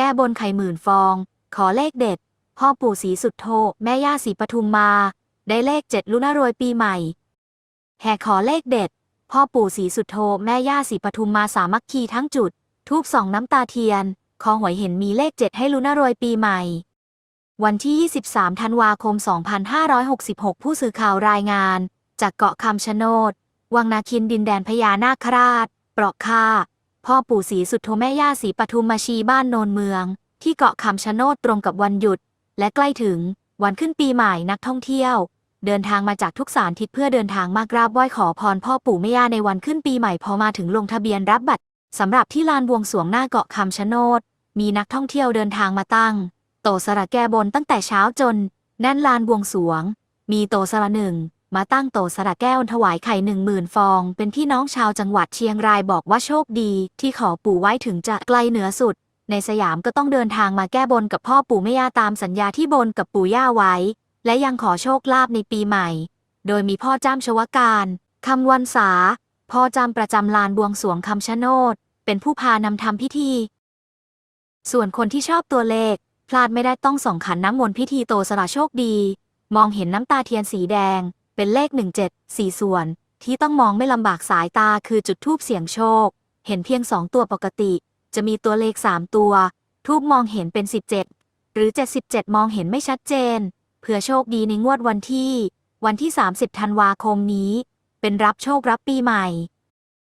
แก้บนไข่หมื่นฟอง ขอเลขเด็ด พ่อปู่ศรีสุดโธแม่ย่าศรีปทุมมา ได้เลขเจ็ดลุนารวยปีใหม่ แห่ขอเลขเด็ด พ่อปู่ศรีสุดโธแม่ย่าศรีปทุมมาสามัคคีทั้งจุด ทูบสองน้ำตาเทียน ขอหวยเห็นมีเลขเจ็ดให้ลุนารวยปีใหม่ วันที่ 23 ธันวาคม 2566 ผู้สื่อข่าวรายงาน จากเกาะคำชะโนด วังนาคินดินแดนพญานาคราช เปราะค่า พ่อปู่ศรีสุดโธแม่ย่าศรีปทุมมาชีบ้านโนนเมือง ที่เกาะคำชะโนดตรงกับวันหยุด และใกล้ถึงวันขึ้นปีใหม่นักท่องเที่ยว เดินทางมาจากทุกสารทิศเพื่อเดินทางมากราบไหว้ขอพรพ่อปู่แม่ย่าในวันขึ้นปีใหม่พอมาถึงลงทะเบียนรับบัตรสำหรับที่ลานบวงสรวงหน้าเกาะคำชะโนด มีนักท่องเที่ยวเดินทางมาตั้ง โตสระแก้บนตั้งแต่เช้าจนแน่นลานบวงสรวง มีโตสระหนึ่ง มาตั้งโตสระแก้วถวายไข่หนึ่งหมื่นฟอง เป็นพี่น้องชาวจังหวัดเชียงรายบอกว่าโชคดี ที่ขอปู่ไว้ถึงจะไกลเหนือสุด ในสยามก็ต้องเดินทางมาแก้บนกับพ่อปู่แม่ย่าตามสัญญาที่บนกับปู่ย่าไว้ และยังขอโชคลาภในปีใหม่ โดยมีพ่อจ้ำชวการคำวันษาพ่อจ้ำประจำลานบวงสวงคำชะโนด เป็นผู้พานำทำพิธี ส่วนคนที่ชอบตัวเลข พลาดไม่ได้ต้องส่องขันน้ำมนต์พิธีโตสละโชคดี มองเห็นน้ำตาเทียนสีแดง เป็นเลข 17สี่ส่วน ที่ต้องมองไม่ลำบากสายตาคือจุดทูบเสียงโชค เห็นเพียงสองตัวปกติ จะมีตัวเลข 3 ตัว ทูบมองเห็นเป็น 17 หรือ 77 มองเห็นไม่ชัดเจน เพื่อโชคดีในงวดวันที่ วันที่ 30 ธันวาคมนี้ เป็นรับโชครับปีใหม่